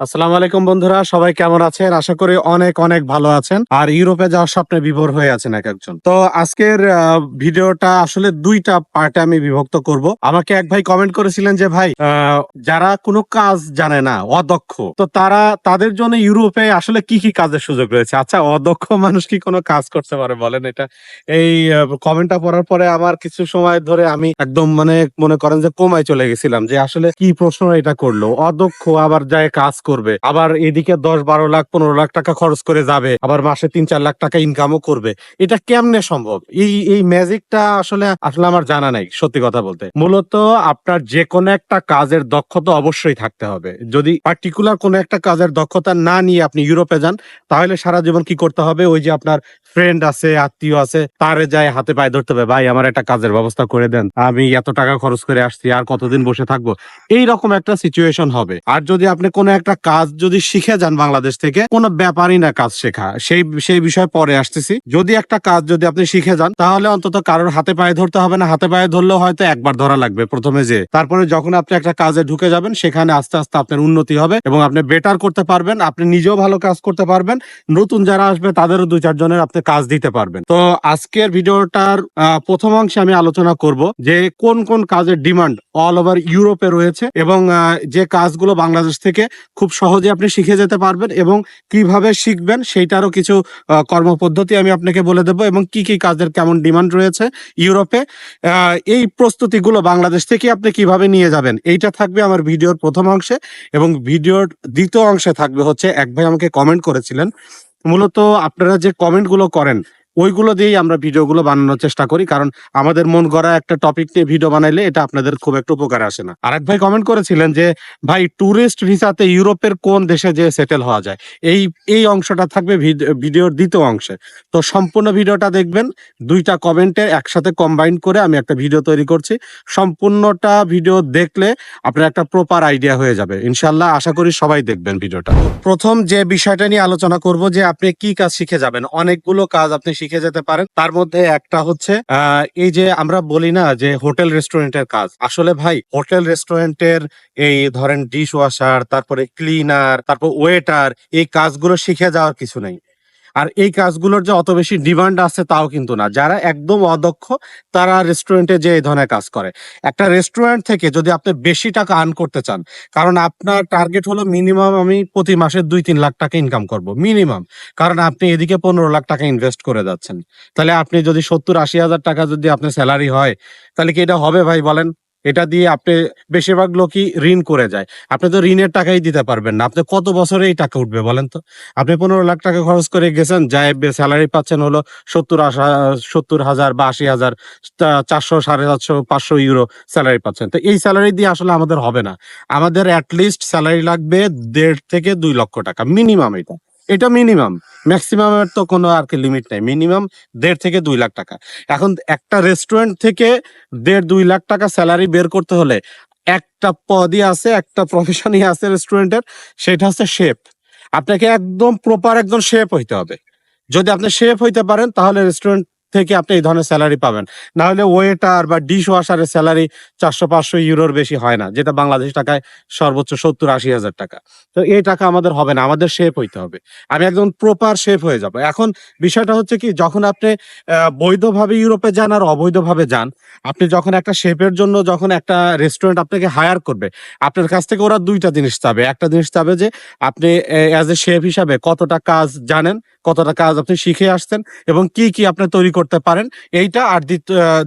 আসসালামু আলাইকুম বন্ধুরা, সবাই কেমন আছেন? আশা করি অনেক অনেক ভালো আছেন। আর ইউরোপে যাওয়ার স্বপ্নে বিভোর হয়ে আছেন এক একজন। তো আজকের ভিডিওটা আসলে দুইটা পার্টে আমি বিভক্ত করব। আমাকে এক ভাই কমেন্ট করেছিলেন যে, ভাই যারা কোনো কাজ জানে না, অদক্ষ, তো তারা, তাদের জন্য ইউরোপে আসলে কি কি কাজের সুযোগ রয়েছে? আচ্ছা অদক্ষ মানুষ কি কোনো কাজ করতে পারে বলেন এটা। এই কমেন্টটা পড়ার পরে আমার কিছু সময় ধরে আমি একদম মানে মনে করেন যে, কমায় চলে গেছিলাম যে, আসলে কি প্রশ্ন এটা করল? অদক্ষ আবার যায় কাজ করবে। আবার এদিকে দশ বারো লাখ, পনেরো লাখ টাকা খরচ করে যাবে। আবার মাসে তিন চার লাখ টাকা ইনকামও করবে। এটা কেমনে সম্ভব? এই এই ম্যাজিকটা আসলে আসলে আমার জানা নাই, সত্যি কথা বলতে। মূলত আপনার যে কোনো একটা কাজের দক্ষতা অবশ্যই থাকতে হবে। যদি পার্টিকুলার কোনো একটা কাজের দক্ষতা না নিয়ে আপনি ইউরোপে যান, তাহলে সারা জীবন কি করতে হবে? ওই যে আপনার ফ্রেন্ড আছে, আত্মীয় আছে, তারে যায় হাতে পায়ে ধরতে হবে, ভাই, আমার একটা কাজের ব্যবস্থা করে দেন। আমি এত টাকা খরচ করে আসছি, আর কতদিন বসে থাকব? এই রকম একটা সিচুয়েশন হবে। আর যদি আপনি কোনো একটা কাজ যদি শিখে যান বাংলাদেশ থেকে, কোনো ব্যাপারই না কাজ শেখা। সেই সেই বিষয়ে পরে আসতেছি। যদি একটা কাজ যদি আপনি শিখে যান, তাহলে অন্তত কারোর হাতে পায়ে ধরতে হবে না। হাতে পায়ে ধরলেও হয়তো একবার ধরা লাগবে প্রথমে যে। তারপরে যখন আপনি একটা কাজে ঢুকে যাবেন, সেখানে আস্তে আস্তে আপনার উন্নতি হবে এবং আপনি বেটার করতে পারবেন, আপনি নিজেও ভালো কাজ করতে পারবেন, নতুন যারা আসবে তাদেরও দুই চারজনের আপনি কাজ দিতে পারবেন। তো আজকের ভিডিওটার প্রথম অংশে আমি আলোচনা করব যে কোন কোন কাজের ডিমান্ড অল ওভার ইউরোপে রয়েছে এবং যে কাজগুলো বাংলাদেশ থেকে খুব সহজে আপনি শিখে যেতে পারবেন এবং কীভাবে শিখবেন সেইটারও কিছু কর্মপদ্ধতি আমি আপনাকে বলে দেবো এবং কি কি কাজের কেমন ডিমান্ড রয়েছে ইউরোপে। এই প্রস্তুতিগুলো বাংলাদেশ থেকে আপনি কীভাবে নিয়ে যাবেন এইটা থাকবে আমার ভিডিওর প্রথম অংশে এবং ভিডিওর দ্বিতীয় অংশে থাকবে হচ্ছে, এক ভাই আমাকে কমেন্ট করেছিলেন। মূলত আপনারা যে কমেন্টগুলো করেন ওইগুলো দিয়েই আমরা ভিডিওগুলো বানানোর চেষ্টা করি, কারণ আমাদের মন গড়া একটা টপিক নিয়ে ভিডিও বানাইলে এটা আপনাদের খুব একটা উপকার আসে না। আরেক ভাই কমেন্ট করেছিলেন যে, ভাই ট্যুরিস্ট ভিসাতে ইউরোপের কোন দেশে যে সেটেল হওয়া যায়? এই এই অংশটা থাকবে ভিড- ভিডিওর দ্বিতীয় অংশে। তো সম্পূর্ণ ভিডিওটা দেখবেন, দুইটা কমেন্টে একসাথে কম্বাইন করে আমি একটা ভিডিও তৈরি করছি। সম্পূর্ণটা ভিডিও দেখলে আপনার একটা প্রপার আইডিয়া হয়ে যাবে। ইনশাল্লাহ আশা করি সবাই দেখবেন ভিডিওটা প্রথম যে বিষয়টা নিয়ে আলোচনা করব যে আপনি কি কাজ শিখে যাবেন। অনেকগুলো কাজ আপনি শিখে যেতে পারেন। তার মধ্যে একটা হচ্ছে এই যে আমরা বলি না যে হোটেল রেস্টুরেন্টের কাজ। আসলে ভাই, হোটেল রেস্টুরেন্টের এই ধরেন ডিশ ওয়াশার তারপরে ক্লিনার, তারপর ওয়েটার, এই কাজগুলো শিখে যাওয়ার কিছু নেই। আর এই কাজগুলোর যে অত বেশি ডিমান্ড আছে তাও কিন্তু না। যারা একদম অদক্ষ, তারা রেস্টুরেন্টে যে এই ধরনের কাজ করে। একটা রেস্টুরেন্ট থেকে যদি আপনি বেশি টাকা আর্ন করতে চান, কারণ আপনার টার্গেট হলো মিনিমাম আমি প্রতি মাসে দুই তিন লাখ টাকা ইনকাম করব মিনিমাম কারণ আপনি এদিকে পনেরো লাখ টাকা ইনভেস্ট করে যাচ্ছেন। তাহলে আপনি যদি সত্তর আশি হাজার টাকা যদি আপনার স্যালারি হয়, তাহলে কি এটা হবে ভাই বলেন? এটা দিয়ে আপনি বেশিরভাগ লোকই ঋণ করে যায়। আপনি তো ঋণের টাকাই দিতে পারবেন না। আপনি কত বছরে এই টাকা উঠবে বলেন তো? আপনি পনেরো লাখ টাকা খরচ করে গেছেন যাই স্যালারি পাচ্ছেন হলো সত্তর সত্তর হাজার বা আশি হাজার চারশো, সাড়ে চারশো, পাঁচশো ইউরো স্যালারি পাচ্ছেন। তো এই স্যালারি দিয়ে আসলে আমাদের হবে না। আমাদের অ্যাটলিস্ট স্যালারি লাগবে দেড় থেকে দুই লক্ষ টাকা, মিনিমাম এটা। এটা মিনিমাম ম্যাক্সিমামের তো কোনো আর কি লিমিট নাই। মিনিমাম দেড় থেকে দুই লাখ টাকা। এখন একটা রেস্টুরেন্ট থেকে দেড় দুই লাখ টাকা স্যালারি বের করতে হলে একটা পদই আছে, একটা প্রফেশনই আছে রেস্টুরেন্টের সেটা হচ্ছে শেফ আপনাকে একদম প্রপার একদম শেফ হইতে হবে। যদি আপনি শেফ হইতে পারেন, তাহলে রেস্টুরেন্ট থেকে আপনি এই ধরনের স্যালারি পাবেন। না হলে ওয়েটার বা ডিশ ওয়াশারের স্যালারি চারশো পাঁচশো ইউরোর বেশি হয় না, যেটা বাংলাদেশ টাকায় সর্বোচ্চ সত্তর আশি হাজার টাকা। তো এই টাকা আমাদের হবে না, আমাদের শেফ হইতে হবে। আমি একদম প্রপার শেফ হয়ে যাব। এখন বিষয়টা হচ্ছে কি, যখন আপনি বৈধভাবে ইউরোপে যান আর অবৈধভাবে যান, আপনি যখন একটা শেফের জন্য যখন একটা রেস্টুরেন্ট আপনাকে হায়ার করবে, আপনার কাছ থেকে ওরা দুইটা জিনিস চাবে। একটা জিনিস চাবে যে, আপনি অ্যাজ এ শেফ হিসাবে কতটা কাজ জানেন, কতটা কাজ আপনি শিখে আসছেন এবং কি কি আপনি তৈরি করতে পারেন। এইটা আর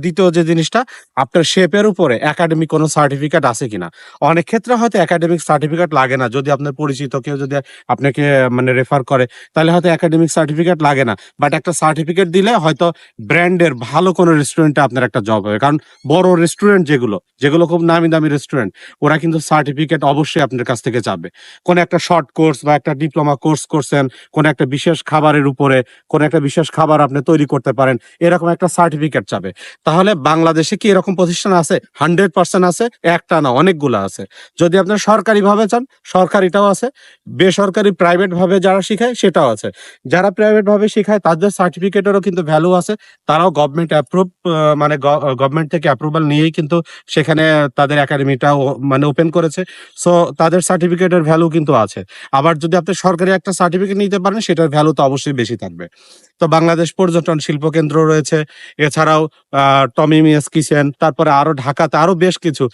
দ্বিতীয় যে জিনিসটা, আপনার শেপের উপরে একাডেমিক কোনো সার্টিফিকেট আছে কিনা। অনেক ক্ষেত্রে হয়তো একাডেমিক সার্টিফিকেট লাগে না। যদি আপনার পরিচিত কেউ যদি আপনাকে মানে রেফার করে, তাহলে হয়তো একাডেমিক সার্টিফিকেট লাগে না। বাট একটা সার্টিফিকেট দিলে হয়তো ব্র্যান্ডের ভালো কোনো রেস্টুরেন্টে আপনার একটা জব হবে। কারণ বড় রেস্টুরেন্ট যেগুলো যেগুলো খুব নামি দামি রেস্টুরেন্ট ওরা কিন্তু সার্টিফিকেট অবশ্যই আপনার কাছ থেকে চাবে। কোন একটা শর্ট কোর্স বা একটা ডিপ্লোমা কোর্স করছেন, কোন একটা বিশেষ খাবারের উপরে, কোন একটা বিশেষ খাবার আপনি তৈরি করতে পারেন এরকম একটা সার্টিফিকেট চাবে। তাহলে বাংলাদেশে কি এরকম প্রতিষ্ঠান আছে? হান্ড্রেড পার্সেন্ট আছে, একটা না, অনেকগুলো আছে। যদি আপনার সরকারি ভাবে চান, সরকারিটাও আছে। বেসরকারি প্রাইভেট ভাবে যারা শিখায়, সেটাও আছে। যারা প্রাইভেট ভাবে শেখায়, তাদের সার্টিফিকেটেরও কিন্তু ভ্যালু আছে। তারাও গভর্নমেন্ট অ্যাপ্রুভ মানে গভর্নমেন্ট থেকে অ্যাপ্রুভাল নিয়েই কিন্তু সেখানে তাদের একাডেমিটা মানে ওপেন করেছে। সো তাদের সার্টিফিকেটের ভ্যালু কিন্তু আছে। আবার যদি আপনি সরকারি একটা সার্টিফিকেট নিতে পারেন, সেটার ভ্যালু তো অবশ্যই বেশি থাকবে। তো বাংলাদেশ পর্যটন শিল্প কেন্দ্র রয়েছে, এছাড়াও টমি মিয়াস কিচেন তারপরে আরও ঢাকাতে আরও বেশ কিছু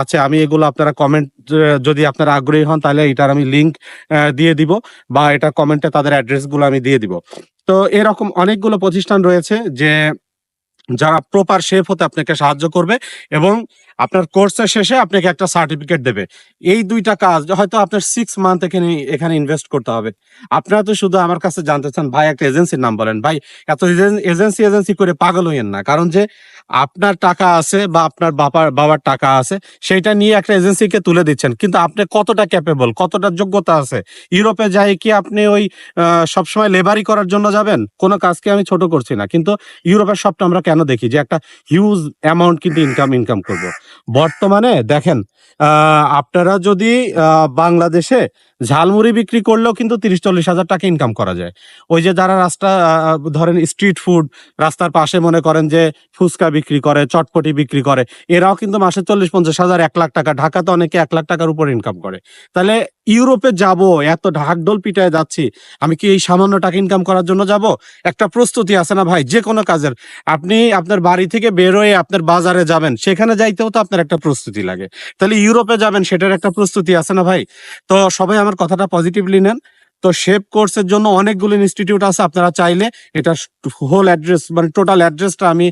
আছে। আমি এগুলো আপনারা কমেন্ট যদি আপনারা আগ্রহী হন, তাহলে এটার আমি লিংক দিয়ে দিব বা এটা কমেন্টে তাদের অ্যাড্রেসগুলো আমি দিয়ে দিব। তো এরকম অনেকগুলো প্রতিষ্ঠান রয়েছে যে যারা প্রপার শেফ হতে আপনাকে সাহায্য করবে এবং আপনার কোর্সের শেষে আপনাকে একটা সার্টিফিকেট দেবে। এই দুইটা কাজ হয়তো আপনার সিক্স মান্থ এখানে এখানে ইনভেস্ট করতে হবে। আপনারা তো শুধু আমার কাছে জানতে চান, ভাই একটা এজেন্সির নাম বলেন। ভাই, এত এজেন্সি এজেন্সি করে পাগল হইয়েন না। কারণ যে আপনার টাকা আছে বা আপনার বাবার বাবার টাকা আছে, সেইটা নিয়ে একটা এজেন্সিকে তুলে দিচ্ছেন। কিন্তু আপনি কতটা ক্যাপেবল কতটা যোগ্যতা আছে? ইউরোপে যাই কি আপনি ওই সবসময় লেবারি করার জন্য যাবেন? কোনো কাজকে আমি ছোট করছি না। কিন্তু ইউরোপের স্বপ্ন আমরা কেন দেখি যে একটা হিউজ অ্যামাউন্ট কিন্তু ইনকাম ইনকাম করব। বর্তমানে দেখেন আপনারা যদি বাংলাদেশে ঝালমুড়ি বিক্রি করলেও কিন্তু তিরিশ চল্লিশ হাজার টাকা ইনকাম করা যায়। ওই যে যারা রাস্তা ধরেন স্ট্রিট ফুড রাস্তার পাশে মনে করেন যে ফুচকা বিক্রি করে, চটপটি বিক্রি করে, এরাও কিন্তু মাসে চল্লিশ পঞ্চাশ হাজার, এক লাখ টাকা। ঢাকাতে অনেকে এক লাখ টাকার উপর ইনকাম করে। তাহলে ইউরোপে যাব, এত ঢাকঢোল পিটায় যাচ্ছি, আমি কি এই সামান্য টাকা ইনকাম করার জন্য যাব? একটা প্রস্তুতি আছে না ভাই? যে কোনো কাজের। আপনি আপনার বাড়ি থেকে বেরোয় আপনার বাজারে যাবেন, সেখানে যাইতেও তো আপনার একটা প্রস্তুতি লাগে। তাহলে ইউরোপে যাবেন, সেটার একটা প্রস্তুতি আছে না ভাই? তো সবাই আমার কথাটা পজিটিভলি নেন। তো শেপ কোর্সের জন্য অনেকগুলো ইনস্টিটিউট আছে আপনারা চাইলে এটা হোল অ্যাড্রেস মানে টোটাল অ্যাড্রেসটা আমি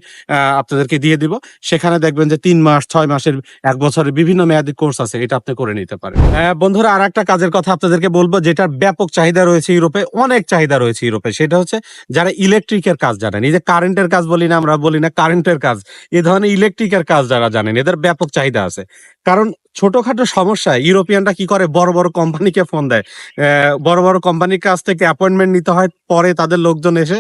আপনাদেরকে দিয়ে দিব। সেখানে দেখবেন যে তিন মাস ছয় মাসের এক বছরের বিভিন্ন মেয়াদি কোর্স আছে এটা আপনি করে নিতে পারেন। বন্ধুরা আর একটা কাজের কথা আপনাদেরকে বলব যেটার ব্যাপক চাহিদা রয়েছে ইউরোপে অনেক চাহিদা রয়েছে ইউরোপে সেটা হচ্ছে যারা ইলেকট্রিকের কাজ জানেন। এই যে কারেন্টের কাজ বলি না আমরা বলি না কারেন্টের কাজ এই ধরনের ইলেকট্রিকের কাজ যারা জানেন এদের ব্যাপক চাহিদা আছে। কারণ ছোটখাটো সমস্যা ইউরোপিয়ানরা কি করে? বড় বড় কোম্পানিকে ফোন দেয়। আহ, বড় বড় কোম্পানির কাছ থেকে অ্যাপয়েন্টমেন্ট নিতে হয়, পরে তাদের লোকজন এসে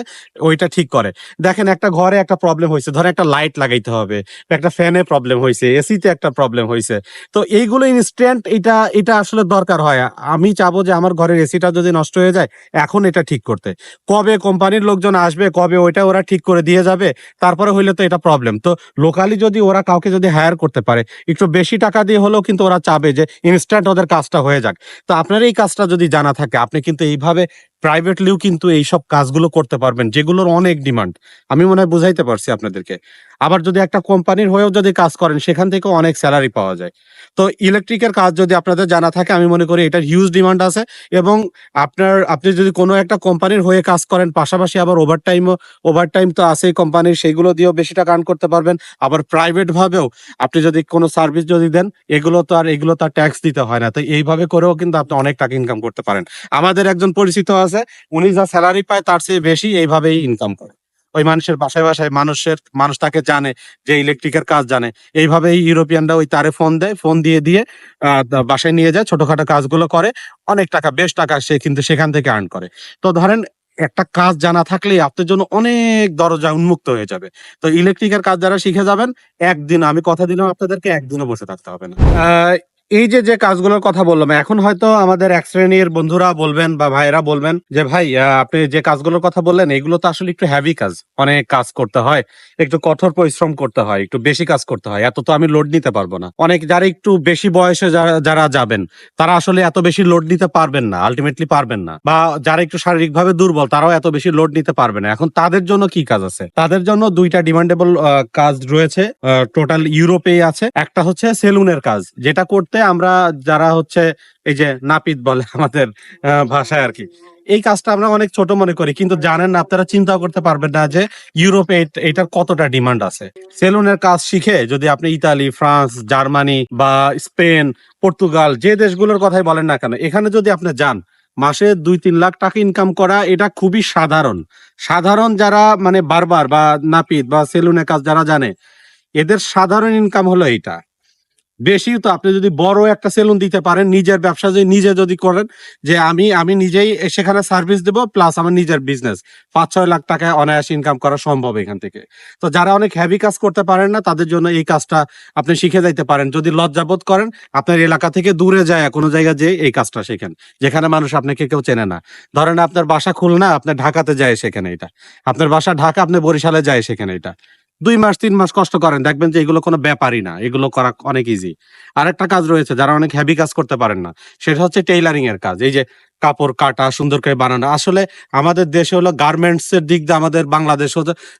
ওইটা ঠিক করে। দেখেন একটা ঘরে একটা প্রবলেম হয়েছে, ধরেন একটা লাইট লাগাইতে হবে, একটা ফ্যানে প্রবলেম হয়েছে এসিতে একটা প্রবলেম হয়েছে। তো এইগুলো ইনস্ট্যান্ট এটা এটা আসলে দরকার হয়। আমি চাবো যে আমার ঘরের এসিটা যদি নষ্ট হয়ে যায়, এখন এটা ঠিক করতে। কবে কোম্পানির লোকজন আসবে, কবে ওইটা ওরা ঠিক করে দিয়ে যাবে, তারপরে হইলে তো এটা প্রবলেম তো লোকালি যদি ওরা কাউকে যদি হায়ার করতে পারে, একটু বেশি টাকা দিয়ে হলেও কিন্তু ওরা চাবে যে ইনস্ট্যান্ট ওদের কাজটা হয়ে যাক। তো আপনার এই কাজটা যদি জানা থাকে, আপনি কিন্তু এইভাবে প্রাইভেটলিও কিন্তু এইসব কাজগুলো করতে পারবেন, যেগুলোর অনেক ডিমান্ড আমি মনে হয় বুঝাইতে পারছি আপনাদেরকে। আবার যদি একটা কোম্পানির হয়েও যদি কাজ করেন, সেখান থেকেও অনেক স্যালারি পাওয়া যায়। তো ইলেকট্রিকের কাজ যদি আপনাদের জানা থাকে, আমি মনে করি এটার হিউজ ডিমান্ড আছে এবং আপনার, আপনি যদি কোনো একটা কোম্পানির হয়ে কাজ করেন, পাশাপাশি আবার ওভার টাইমও ওভার টাইম তো আছেই কোম্পানির, সেগুলো দিয়েও বেশি টাকা আর্ন করতে পারবেন। আবার প্রাইভেট ভাবেও আপনি যদি কোনো সার্ভিস যদি দেন, এগুলো তো আর, এগুলো তো ট্যাক্স দিতে হয় না। তো এইভাবে করেও কিন্তু আপনি অনেক টাকা ইনকাম করতে পারেন। আমাদের একজন পরিচিত আছে, উনি যা স্যালারি পায়, তার চেয়ে বেশি এইভাবেই ইনকাম করে। ওই মানুষের বাসায় বাসায় মানুষের, মানুষ তাকে জানে যে ইলেকট্রিকের কাজ জানে। এইভাবে ইউরোপিয়ানরা ওই তারে ফোন দেয় ফোন দিয়ে দিয়ে বাসায় নিয়ে যায়, ছোটখাটো কাজগুলো করে, অনেক টাকা, বেশ টাকা সে কিন্তু সেখান থেকে আর্ন করে। তো ধরেন, একটা কাজ জানা থাকলে আপনার জন্য অনেক দরজা উন্মুক্ত হয়ে যাবে। তো ইলেকট্রিকের কাজ যারা শিখে যাবেন একদিন আমি কথা দিলাম আপনাদেরকে, একদিনও বসে থাকতে হবে না। এই যে যে কাজগুলোর কথা বললাম, এখন হয়তো আমাদের এক শ্রেণির বন্ধুরা বলবেন বা ভাইরা বলবেন যে, ভাই আপনি যে কাজগুলোর কথা বললেন, এগুলো তো আসলে একটু হ্যাভি কাজ। অনেক কাজ করতে হয়, একটু কঠোর পরিশ্রম করতে হয়, একটু বেশি কাজ করতে হয়, এত তো আমি লোড নিতে পারব না। অনেক যারা একটু বেশি বয়সে যারা যাবেন, তারা আসলে এত বেশি লোড নিতে পারবেন না আলটিমেটলি পারবেন না। বা যারা একটু শারীরিকভাবে দুর্বল, তারাও এত বেশি লোড নিতে পারবে না। এখন তাদের জন্য কি কাজ আছে? তাদের জন্য দুইটা ডিমান্ডেবল কাজ রয়েছে টোটাল ইউরোপে আছে। একটা হচ্ছে সেলুনের কাজ, যেটা করতে আমরা যারা হচ্ছে এই যে নাপিত বলে আমাদের ভাষায় আর কি। এই কাজটা আমরা অনেক ছোট মনে করি, কিন্তু জানেন না, আপনারা চিন্তাও করতে পারবেন না যে ইউরোপে এট- এটার কতটা ডিমান্ড আছে। সেলুনের কাজ শিখে যদি আপনি ইতালি, ফ্রান্স, জার্মানি বা স্পেন, পর্তুগাল যে দেশগুলোর কথাই বলেন না কেন, এখানে যদি আপনি যান, মাসে দুই তিন লাখ টাকা ইনকাম করা এটা খুবই সাধারণ। সাধারণ যারা মানে বারবার বা নাপিত বা সেলুনের কাজ যারা জানে, এদের সাধারণ ইনকাম হলো এইটা। বেশি তো আপনি যদি বড় একটা সেলুন দিতে পারেন, নিজের ব্যবসা যদি নিজে যদি করেন, যে আমি আমি নিজেই সেখানে সার্ভিস দেবো প্লাস আমার নিজের বিজনেস পাঁচ, ছয় লাখ টাকায় অনায়াস ইনকাম করা সম্ভব এখান থেকে। তো যারা অনেক হেভি কাজ করতে পারেন না, তাদের জন্য এই কাজটা আপনি শিখে যাইতে পারেন। যদি লজ্জাবোধ করেন, আপনার এলাকা থেকে দূরে যায়, কোনো জায়গায় যে এই কাজটা শেখেন। যেখানে মানুষ আপনাকে কেউ চেনে না। ধরেন আপনার বাসা খুলনা, আপনার ঢাকাতে যায় সেখানে এটা। আপনার বাসা ঢাকা, আপনি বরিশালে যায় সেখানে এটা। দুই মাস, তিন মাস কষ্ট করেন, দেখবেন যে এগুলো কোনো ব্যাপারই না, এগুলো করা অনেক ইজি আরেকটা কাজ রয়েছে, যারা অনেক হেভি কাজ করতে পারেন না, সেটা হচ্ছে টেইলারিং এর কাজ, এই যে কাপড় কাটা, সুন্দর করে বানানো। আসলে আমাদের দেশে হলো গার্মেন্টস এর দিক দিয়ে আমাদের বাংলাদেশ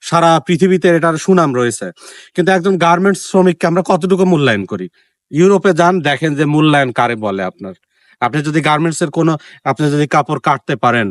সারা পৃথিবীতে এটার সুনাম রয়েছে। কিন্তু একজন গার্মেন্টস শ্রমিককে আমরা কতটুকু মূল্যায়ন করি? ইউরোপে যান, দেখেন যে মূল্যায়ন কারে বলে আপনার। আপনি যদি গার্মেন্টস এর কোনো, আপনি যদি কাপড় কাটতে পারেন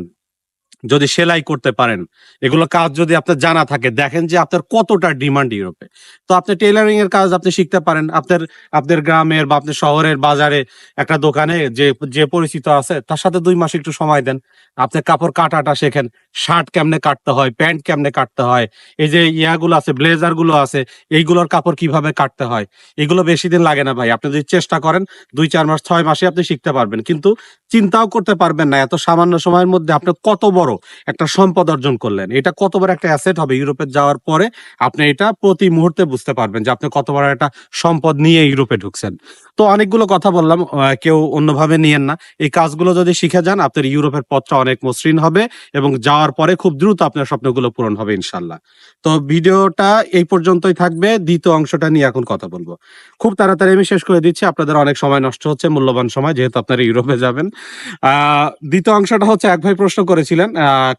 যদি সেলাই করতে পারেন, এগুলো কাজ যদি আপনার জানা থাকে, দেখেন যে আপনার কতটা ডিমান্ড ইউরোপে তো আপনি টেইলারিং এর কাজ আপনি শিখতে পারেন। আপনার আপনার গ্রামের বা আপনার শহরের বাজারে একটা দোকানে যে যে পরিচিত আছে, তার সাথে দুই মাস একটু সময় দেন। আপনি কাপড় কাটাটা শেখেন। শার্ট কেমনে কাটতে হয়, প্যান্ট কেমনে কাটতে হয়, এই যে ইয়াগুলো আছে, ব্লেজারগুলো আছে, এইগুলোর কাপড় কীভাবে কাটতে হয়, এগুলো বেশি দিন লাগে না ভাই। আপনি যদি চেষ্টা করেন, দুই, চার মাস, ছয় মাসে আপনি শিখতে পারবেন। কিন্তু চিন্তাও করতে পারবেন না, এত সামান্য সময়ের মধ্যে আপনি কত বড় একটা সম্পদ অর্জন করলেন। এটা কত বড় একটা অ্যাসেট হবে ইউরোপে যাওয়ার পরে, আপনি এটা প্রতি মুহূর্তে বুঝতে পারবেন যে আপনি কত বড় একটা সম্পদ নিয়ে ইউরোপে ঢুকছেন। তো অনেকগুলো কথা বললাম কেউ অন্যভাবে নিয়েন না। এই কাজগুলো যদি শিখে যান, আপনার ইউরোপের পথটা অনেক মসৃণ হবে এবং যাওয়ার পরে খুব দ্রুত আপনার স্বপ্নগুলো পূরণ হবে ইনশাল্লাহ তো ভিডিওটা এই পর্যন্তই থাকবে। দ্বিতীয় অংশটা নিয়ে এখন কথা বলব। খুব তাড়াতাড়ি আমি শেষ করে দিচ্ছি। আপনাদের অনেক সময় নষ্ট হচ্ছে, মূল্যবান সময়, যেহেতু আপনারা ইউরোপে যাবেন। দ্বিতীয় অংশটা হচ্ছে, এক ভাই প্রশ্ন করেছিলেন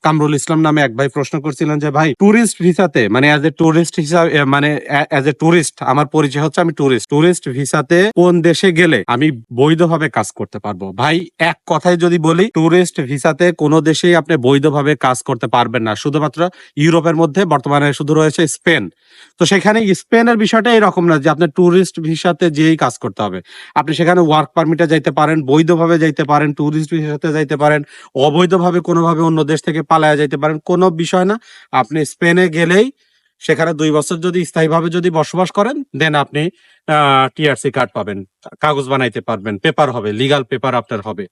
কামরুল ইসলাম নামে এক ভাই প্রশ্ন করছিলেন যে, ভাই ট্যুরিস্ট ভিসাতে মানে অ্যাজ এ ট্যুরিস্ট হিসাবে মানে অ্যাজ এ ট্যুরিস্ট আমার পরিচয় হচ্ছে আমি ট্যুরিস্ট ট্যুরিস্ট ভিসাতে কোন দেশে গেলে আমি বৈধভাবে কাজ করতে পারব? ভাই, এক কথায় যদি বলি ট্যুরিস্ট ভিসাতে কোনো দেশেই আপনি বৈধভাবে কাজ করতে পারবেন না। শুধুমাত্র ইউরোপের মধ্যে, বর্তমানে শুধু রয়েছে স্পেন। তো সেখানে স্পেনের বিষয়টা এরকম না যে আপনার ট্যুরিস্ট ভিসাতে যেই কাজ করতে হবে। আপনি সেখানে ওয়ার্ক পারমিটে যাইতে পারেন, বৈধভাবে যাইতে পারেন ট্যুরিস্ট ভিসাতে যাইতে পারেন, অবৈধভাবে কোনোভাবে অন্য দেশ থেকে পালায়া যাইতে পারেন, কোনো বিষয় না। আপনি স্পেনে গেলেই সেখানে দুই বছর যদি স্থায়ীভাবে যদি বসবাস করেন, দেন আপনি টিআরসি কার্ড পাবেন, কাগজ বানাইতে পারবেন পেপার হবে লিগাল পেপার আপনার হবে।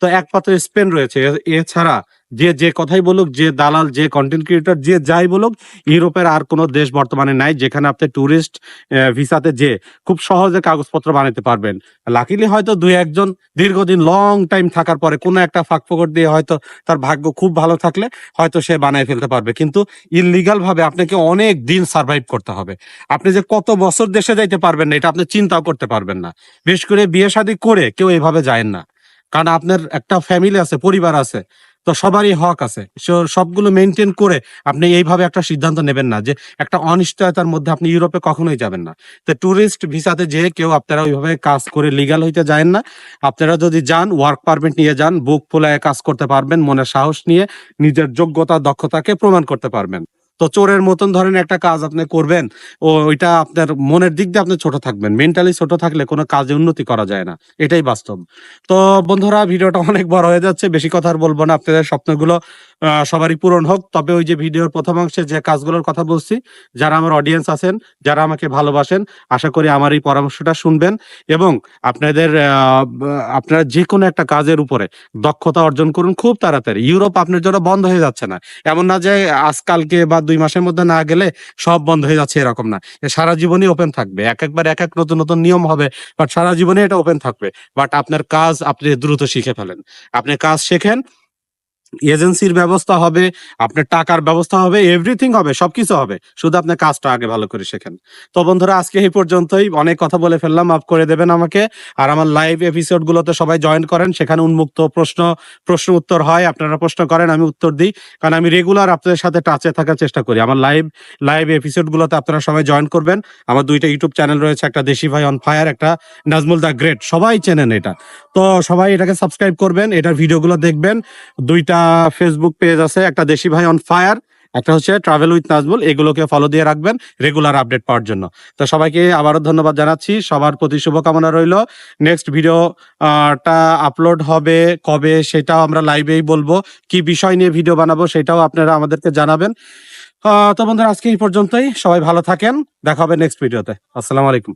তো একমাত্র স্পেন রয়েছে এছাড়া যে যে কথাই বলুক, যে দালাল, যে কন্টেন্ট ক্রিয়েটর যে যাই বলুক, ইউরোপের আর কোনো দেশ বর্তমানে নাই যেখানে আপনি ট্যুরিস্ট ভিসাতে যে খুব সহজে কাগজপত্র বানাতে পারবেন। লাকিলি হয়তো দুই একজন দীর্ঘদিন লং টাইম থাকার পরে কোনো একটা ফাঁক ফোকর দিয়ে হয়তো তার ভাগ্য খুব ভালো থাকলে হয়তো সে বানায় ফেলতে পারবে। কিন্তু ইলিগাল ভাবে আপনাকে অনেক দিন সার্ভাইভ করতে হবে। আপনি যে কত বছর দেশে যাইতে পারবেন না এটা আপনি চিন্তাও করতে পারবেন না। বিশেষ করে বিয়ে শাদী করে কেউ এইভাবে যায় না। কারণ আপনার একটা ফ্যামিলি আছে, পরিবার আছে, তো সবারই হক আছে। সবগুলো মেনটেন করে আপনি এইভাবে একটা সিদ্ধান্ত নেবেন না যে একটা অনিশ্চয়তার মধ্যে আপনি ইউরোপে কখনোই যাবেন না। তো ট্যুরিস্ট ভিসাতে যে কেউ আপনারা ওইভাবে কাজ করে লিগাল হইতে যায় না। আপনারা যদি যান ওয়ার্ক পারমিট নিয়ে যান, বুক ফুলায় কাজ করতে পারবেন মনে সাহস নিয়ে নিজের যোগ্যতা, দক্ষতাকে প্রমাণ করতে পারবেন। তো চোরের মতন ধরেন একটা কাজ আপনি করবেন, ও ওইটা আপনার মনের দিক দিয়ে আপনি ছোট থাকবেন। মেন্টালি ছোট থাকলে কোনো কাজে উন্নতি করা যায় না। এটাই বাস্তব। তো বন্ধুরা, ভিডিওটা অনেক বড় হয়ে যাচ্ছে, বেশি কথা আর বলব না। আপনাদের স্বপ্নগুলো সবারই পূরণ হোক। তবে ওই যে ভিডিওর প্রথম অংশে যে কাজগুলোর কথা বলছি, যারা আমার অডিয়েন্স আছেন, যারা আমাকে ভালোবাসেন, আশা করি আমার এই পরামর্শটা শুনবেন এবং আপনাদের আপনারা যে কোনো একটা কাজের উপরে দক্ষতা অর্জন করুন খুব তাড়াতাড়ি। ইউরোপ আপনার জন্য বন্ধ হয়ে যাচ্ছে না। এমন না যে আজকালকে বা দুই মাসের মধ্যে না গেলে সব বন্ধ হয়ে যাচ্ছে, এরকম না। সারা জীবনই ওপেন থাকবে। এক একবার এক এক নতুন নতুন নিয়ম হবে বাট সারা জীবনে এটা ওপেন থাকবে। বাট আপনার কাজ আপনি দ্রুত শিখে ফেলেন। আপনি কাজ শেখেন এজেন্সির ব্যবস্থা হবে, আপনার টাকার ব্যবস্থা হবে এভরিথিং হবে, সবকিছু হবে। শুধু আপনার কাজটা আগে ভালো করে শেখেন। তো বন্ধুরা, আজকে এই পর্যন্তই। অনেক কথা বলে ফেললাম, মাফ করে দেবেন আমাকে। আর আমার লাইভ এপিসোড গুলোতে সবাই জয়েন করেন, সেখানে উন্মুক্ত প্রশ্ন প্রশ্ন উত্তর হয়, আপনারা প্রশ্ন করেন, আমি উত্তর দিই। কারণ আমি রেগুলার আপনাদের সাথে টাচে থাকার চেষ্টা করি। আমার লাইভ লাইভ এপিসোড গুলোতে আপনারা সবাই জয়েন করবেন। আমার দুইটা ইউটিউব চ্যানেল রয়েছে, একটা দেশি ভাই অন ফায়ার একটা নাজমুল দা গ্রেট সবাই চেনেন এটা। তো সবাই এটাকে সাবস্ক্রাইব করবেন, এটার ভিডিওগুলো দেখবেন। দুইটা ফেসবুক পেজ আছে, একটা দেশি ভাই অন ফায়ার একটা হচ্ছে ট্রাভেল উইথ নাজমুল এগুলোকে ফলো দিয়ে রাখবেন রেগুলার আপডেট পাওয়ার জন্য। তো সবাইকে আবারও ধন্যবাদ জানাচ্ছি, সবার প্রতি শুভকামনা রইল। নেক্সট ভিডিও টা আপলোড হবে কবে সেটাও আমরা লাইভেই বলব। কি বিষয় নিয়ে ভিডিও বানাবো সেটাও আপনারা আমাদেরকে জানাবেন। তো বন্ধুরা, আজকে এই পর্যন্তই। সবাই ভালো থাকেন। দেখা হবে নেক্সট ভিডিওতে আসসালামু আলাইকুম।